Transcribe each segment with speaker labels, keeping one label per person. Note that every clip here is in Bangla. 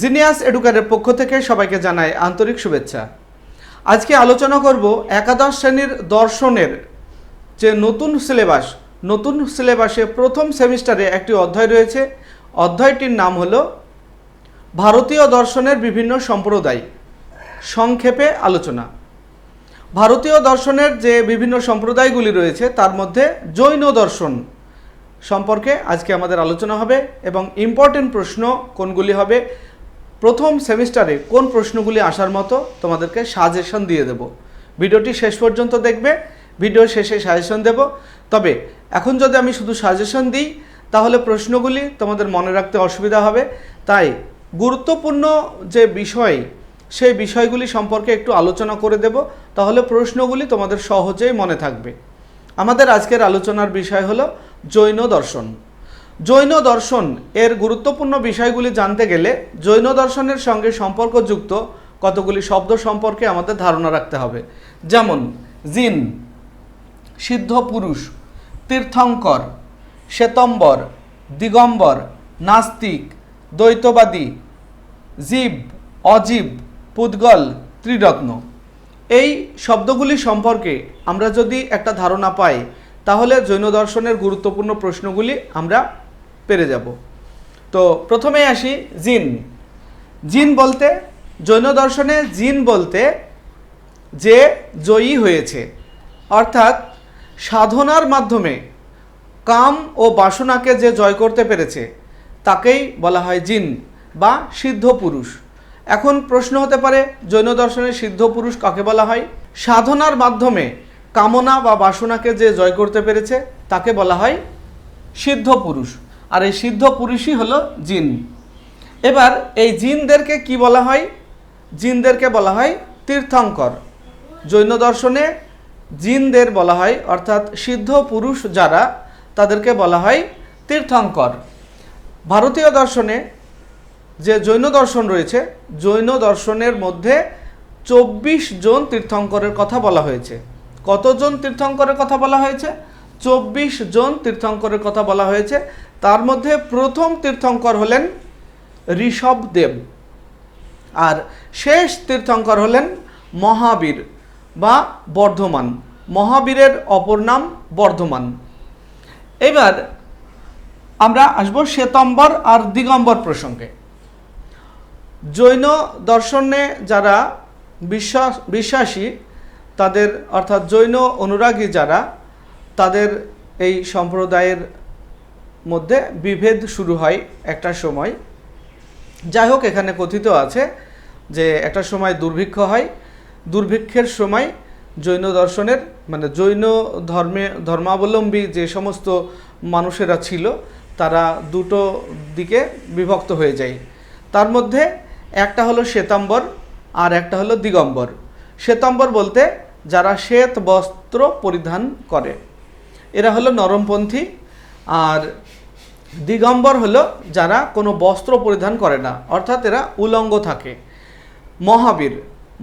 Speaker 1: জিনিয়াস এডুকারের পক্ষ থেকে সবাইকে জানাই আন্তরিক শুভেচ্ছা। আজকে আলোচনা করব একাদশ শ্রেণির দর্শনের যে নতুন সিলেবাস, নতুন সিলেবাসে প্রথম সেমিস্টারে একটি অধ্যায় রয়েছে। অধ্যায়টির নাম হলো, ভারতীয় দর্শনের বিভিন্ন সম্প্রদায়, সংক্ষেপে আলোচনা। ভারতীয় দর্শনের যে বিভিন্ন সম্প্রদায়গুলি রয়েছে, তার মধ্যে জৈন দর্শন সম্পর্কে আজকে আমাদের আলোচনা হবে এবং ইম্পর্টেন্ট প্রশ্ন কোনগুলি হবে প্রথম সেমিস্টারে কোন প্রশ্নগুলি আসার মতো তোমাদেরকে সাজেশন দিয়ে দেব। ভিডিওটি শেষ পর্যন্ত দেখবে, ভিডিও শেষে সাজেশন দেব। তবে এখন যদি আমি শুধু সাজেশন দিই, তাহলে প্রশ্নগুলি তোমাদের মনে রাখতে অসুবিধা হবে। তাই গুরুত্বপূর্ণ যে বিষয়, সেই বিষয়গুলি সম্পর্কে একটু আলোচনা করে দেব, তাহলে প্রশ্নগুলি তোমাদের সহজেই মনে থাকবে। আমাদের আজকের আলোচনার বিষয় হলো জৈন দর্শন। জৈন দর্শন এর গুরুত্বপূর্ণ বিষয়গুলি জানতে গেলে জৈন দর্শনের সঙ্গে সম্পর্কযুক্ত কতগুলি শব্দ সম্পর্কে আমাদের ধারণা রাখতে হবে। যেমন, জিন, সিদ্ধ পুরুষ, তীর্থঙ্কর, শ্বেতম্বর, দিগম্বর, নাস্তিক, দ্বৈতবাদী, জীব, অজীব, পুদ্গল, ত্রিরত্ন। এই শব্দগুলি সম্পর্কে আমরা যদি একটা ধারণা পাই, তাহলে জৈন দর্শনের গুরুত্বপূর্ণ প্রশ্নগুলি আমরা পেরে যাব। তো প্রথমে আসি জিন। জিন বলতে, জৈন দর্শনে জিন বলতে যে জয়ী হয়েছে। অর্থাৎ সাধনার মাধ্যমে কাম ও বাসনাকে যে জয় করতে পেরেছে, তাকেই বলা হয় জিন বা সিদ্ধ পুরুষ। এখন প্রশ্ন হতে পারে, জৈন দর্শনে সিদ্ধ পুরুষ কাকে বলা হয়? সাধনার মাধ্যমে কামনা বা বাসনাকে যে জয় করতে পেরেছে, তাকে বলা হয় সিদ্ধ পুরুষ। আর এই সিদ্ধ পুরুষই হলো জিন। এবার এই জিনদেরকে কি বলা হয়? জিনদেরকে বলা হয় তীর্থঙ্কর। জৈন দর্শনে জিনদের বলা হয়, অর্থাৎ সিদ্ধ পুরুষ যারা, তাদেরকে বলা হয় তীর্থঙ্কর। ভারতীয় দর্শনে যে জৈন দর্শন রয়েছে, জৈন দর্শনের মধ্যে চব্বিশ জন তীর্থঙ্করের কথা বলা হয়েছে। কতজন তীর্থঙ্করের কথা বলা হয়েছে? চব্বিশ জন তীর্থঙ্করের কথা বলা হয়েছে। তার মধ্যে প্রথম তীর্থঙ্কর হলেন ঋষভদেব আর শেষ তীর্থঙ্কর হলেন মহাবীর বা বর্ধমান। মহাবীরের অপর নাম বর্ধমান। এবার আমরা আসব শ্বেতম্বর আর দিগম্বর প্রসঙ্গে। জৈন দর্শনে যারা বিশ্বাস, বিশ্বাসী, তাদের অর্থাৎ জৈন অনুরাগী যারা, তাদের এই সম্প্রদায়ের মধ্যে বিভেদ শুরু হয় একটা সময়। যাই হোক, এখানে কথিত আছে যে একটা সময় দুর্ভিক্ষ হয়। দুর্ভিক্ষের সময় জৈন দর্শনের মানে জৈন ধর্মে, ধর্মাবলম্বী যে সমস্ত মানুষেরা ছিল, তারা দুটো দিকে বিভক্ত হয়ে যায়। তার মধ্যে একটা হলো শ্বেতাম্বর আর একটা হলো দিগম্বর। শ্বেতাম্বর বলতে যারা শ্বেত বস্ত্র পরিধান করে। এরা হলো নরমপন্থী আর দিগম্বর হলো যারা কোনো বস্ত্র পরিধান করে না, অর্থাৎ এরা উলঙ্গ থাকে। মহাবীর,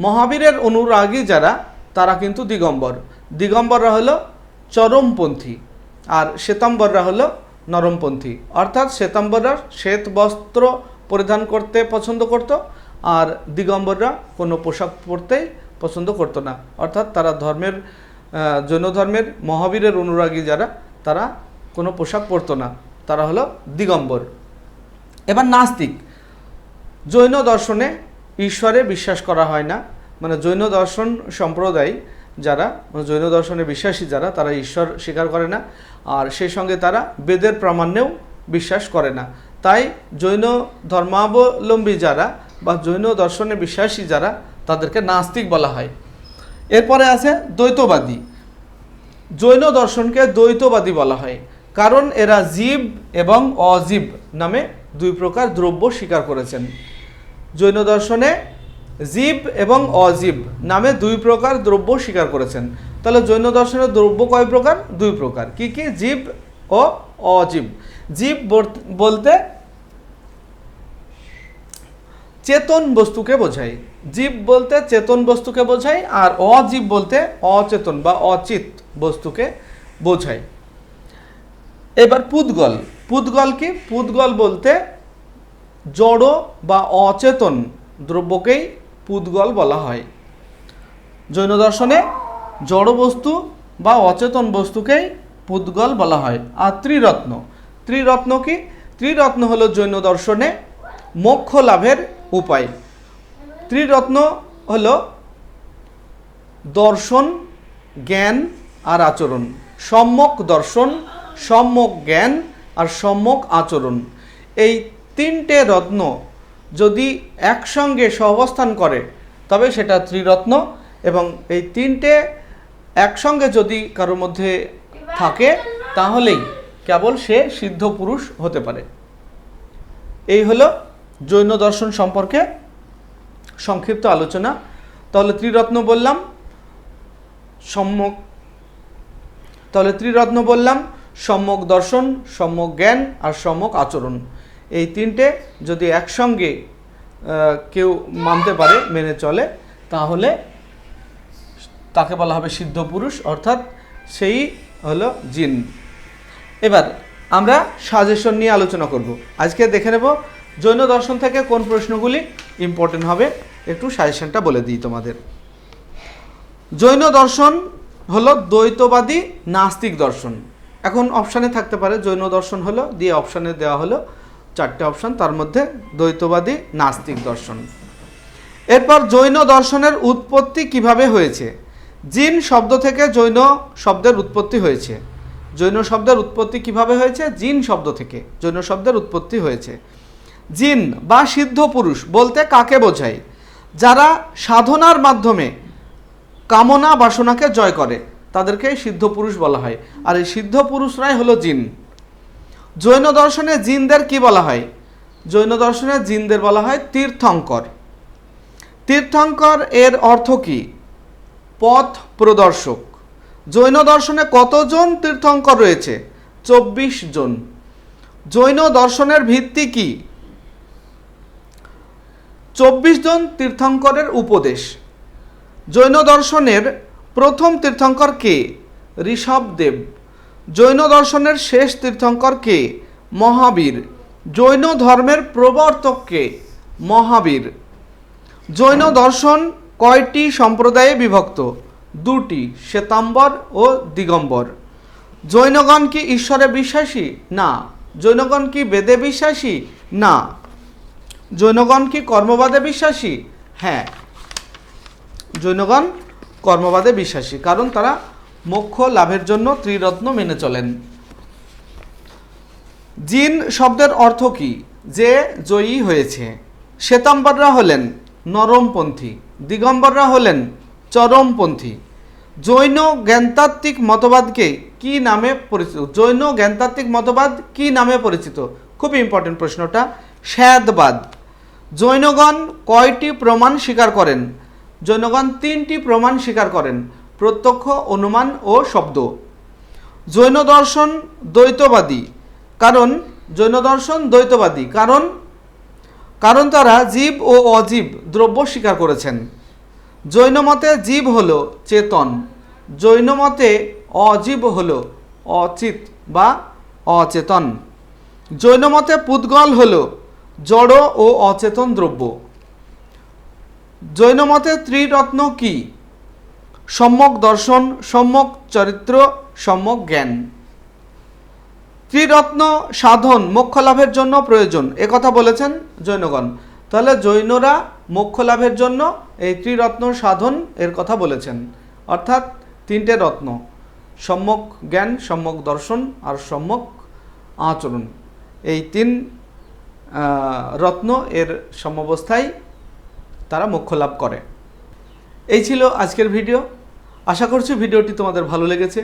Speaker 1: মহাবীরের অনুরাগী যারা, তারা কিন্তু দিগম্বর। দিগম্বররা হলো চরমপন্থী আর শ্বেতাম্বররা হলো নরমপন্থী। অর্থাৎ শ্বেতাম্বররা শ্বেত বস্ত্র পরিধান করতে পছন্দ করত আর দিগম্বররা কোনো পোশাক পরতেই পছন্দ করতো না। অর্থাৎ তারা ধর্মের জৈন ধর্মের মহাবীরের অনুরাগী যারা, তারা কোনো পোশাক পরতো না। তারা হলো দিগম্বর। এবার নাস্তিক। জৈন দর্শনে ঈশ্বরে বিশ্বাস করা হয় না। মানে জৈন দর্শন সম্প্রদায় যারা মানে জৈন দর্শনে বিশ্বাসী যারা, তারা ঈশ্বর স্বীকার করে না। আর সেই সঙ্গে তারা বেদের প্রামাণ্যেও বিশ্বাস করে না। তাই জৈন ধর্মাবলম্বী যারা বা জৈন দর্শনে বিশ্বাসী যারা, তাদেরকে নাস্তিক বলা হয়। এরপরে আছে দ্বৈতবাদী। জৈন দর্শনকে দ্বৈতবাদী বলা হয়। কারণ এরা জীব এবং অজীব নামে দুই প্রকার দ্রব্য স্বীকার করেছেন। জৈন দর্শনে জীব এবং অজীব নামে দুই প্রকার দ্রব্য স্বীকার করেছেন। তাহলে জৈন দর্শনের দ্রব্য কয় প্রকার? দুই প্রকার। কি কি? জীব ও অজীব। জীব বলতে চেতন বস্তুকে বোঝায়। জীব বলতে চেতন বস্তুকে বোঝায় আর অজীব বলতে অচেতন বা অচিত বস্তুকে বোঝায়। এবার পুদ্গল। পুদ্গল কি? পুদ্গল বলতে জড় বা অচেতন দ্রব্যকেই পুদ্গল বলা হয়। জৈন দর্শনে জড় বস্তু বা অচেতন বস্তুকেই পুদ্গল বলা হয়। আর ত্রিরত্ন। ত্রিরত্ন কি? ত্রিরত্ন হলো জৈন দর্শনে মোক্ষ লাভের উপায়। ত্রিরত্ন হল দর্শন, জ্ঞান আর আচরণ। সম্যক দর্শন সম্যক জ্ঞান আর সম্যক আচরণ। এই তিনটে রত্ন যদি একসঙ্গে সহবস্থান করে, তবে সেটা ত্রিরত্ন এবং এই তিনটে একসঙ্গে যদি কারোর মধ্যে থাকে, তাহলেই কেবল সে সিদ্ধ পুরুষ হতে পারে। এই হলো জৈন দর্শন সম্পর্কে সংক্ষিপ্ত আলোচনা। তাহলে ত্রিরত্ন বললাম, সম্যক। তাহলে ত্রিরত্ন বললাম সম্যক দর্শন, সম্যক জ্ঞান আর সম্যক আচরণ। এই তিনটে যদি একসঙ্গে কেউ মানতে পারে, মেনে চলে, তাহলে তাকে বলা হবে সিদ্ধ পুরুষ, অর্থাৎ সেই হলো জিন। এবার আমরা সাজেশন নিয়ে আলোচনা করব। আজকে দেখে নেব জৈন দর্শন থেকে কোন প্রশ্নগুলি ইম্পর্টেন্ট হবে। একটু সাজেশনটা বলে দিই তোমাদের। জৈন দর্শন হলো দ্বৈতবাদী নাস্তিক দর্শন। এখন অপশানে থাকতে পারে, জৈন দর্শন হলো, দিয়ে অপশানে দেওয়া হলো চারটে অপশান তার মধ্যে দ্বৈতবাদী নাস্তিক দর্শন। এরপর জৈন দর্শনের উৎপত্তি কীভাবে হয়েছে? জিন শব্দ থেকে জৈন শব্দের উৎপত্তি হয়েছে। জৈন শব্দের উৎপত্তি কীভাবে হয়েছে? জিন শব্দ থেকে জৈন শব্দের উৎপত্তি হয়েছে। জিন বা সিদ্ধ পুরুষ বলতে কাকে বোঝায়? যারা সাধনার মাধ্যমে কামনা বাসনাকে জয় করে। তাদেরকে সিদ্ধ পুরুষ বলা হয়। আর এই সিদ্ধ পুরুষরাই হলো জিন। জৈন দর্শনে জিনদের কি বলা হয়? জৈন দর্শনে জিনদের বলা হয় তীর্থঙ্কর। তীর্থঙ্কর এর অর্থ কি? পথ প্রদর্শক। জৈন দর্শনে কতজন তীর্থঙ্কর রয়েছে? চব্বিশ জন। জৈন দর্শনের ভিত্তি কি? চব্বিশ জন তীর্থঙ্করের উপদেশ। জৈন দর্শনের প্রথম তীর্থঙ্কর কে? ঋষভদেব জৈন দর্শনের শেষ তীর্থঙ্কর কে? মহাবীর। জৈন ধর্মের প্রবর্তক কে? মহাবীর। জৈন দর্শন কয়টি সম্প্রদায়ে বিভক্ত? দুটি, শ্বেতাম্বর ও দিগম্বর। জৈনগণ কি ঈশ্বরে বিশ্বাসী? না। জৈনগণ কি বেদে বিশ্বাসী? না। জৈনগণ কি কর্মবাদে বিশ্বাসী? হ্যাঁ। জৈনগণ কর্মবাদে বিশ্বাসী, কারণ তারা মোক্ষ লাভের জন্য ত্রিরত্ন মেনে চলেন। জিন শব্দের অর্থ কি? যে জয়ী হয়েছে। শ্বেতাম্বররা হলেন নরমপন্থী, দিগম্বররা হলেন চরমপন্থী। জৈন জ্ঞানতাত্ত্বিক মতবাদকে কি নামে পরিচিত? জৈন জ্ঞানতাত্ত্বিক মতবাদ কি নামে পরিচিত? খুব ইম্পর্টেন্ট প্রশ্নটা। শ্যাদবাদ জৈনগণ কয়টি প্রমাণ স্বীকার করেন? জৈনগণ তিনটি প্রমাণ স্বীকার করেন, প্রত্যক্ষ, অনুমান ও শব্দ। জৈন দর্শন দ্বৈতবাদী। কারণ, জৈন দর্শন দ্বৈতবাদী। কারণ কারণ তারা জীব ও অজীব দ্রব্য স্বীকার করেছেন। জৈন মতে জীব হল চেতন। জৈন মতে অজীব হল অচিত বা অচেতন। জৈন মতে পুদ্গল হল জড় ও অচেতন দ্রব্য। জৈন মতে ত্রিরত্ন কি? সম্যক দর্শন, সম্যক চরিত্র, সম্যক জ্ঞান। ত্রিরত্ন সাধন, মোক্ষ লাভের জন্য প্রয়োজন। কথা বলেছেন জৈনগণ। তাহলে জৈনরা মোক্ষ লাভের জন্য এই ত্রিরত্ন সাধন এর কথা বলেছেন। অর্থাৎ তিনটে রত্ন, সম্যক জ্ঞান, সম্যক দর্শন আর সম্যক আচরণ। এই তিন রত্ন এর সমবস্থায় তারা মোক্ষ লাভ করে। এই ছিল আজকের ভিডিও। আশা করছি ভিডিওটি তোমাদের ভালো লেগেছে।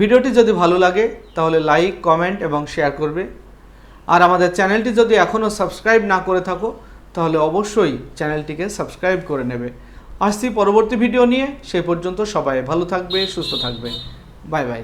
Speaker 1: ভিডিওটি যদি ভালো লাগে, তাহলে লাইক, কমেন্ট এবং শেয়ার করবে। আর আমাদের চ্যানেলটি যদি এখনও সাবস্ক্রাইব না করে থাকো, তাহলে অবশ্যই চ্যানেলটিকে সাবস্ক্রাইব করে নেবে। আসছি পরবর্তী ভিডিও নিয়ে। সেই পর্যন্ত সবাই ভালো থাকবে, সুস্থ থাকবে। Bye bye.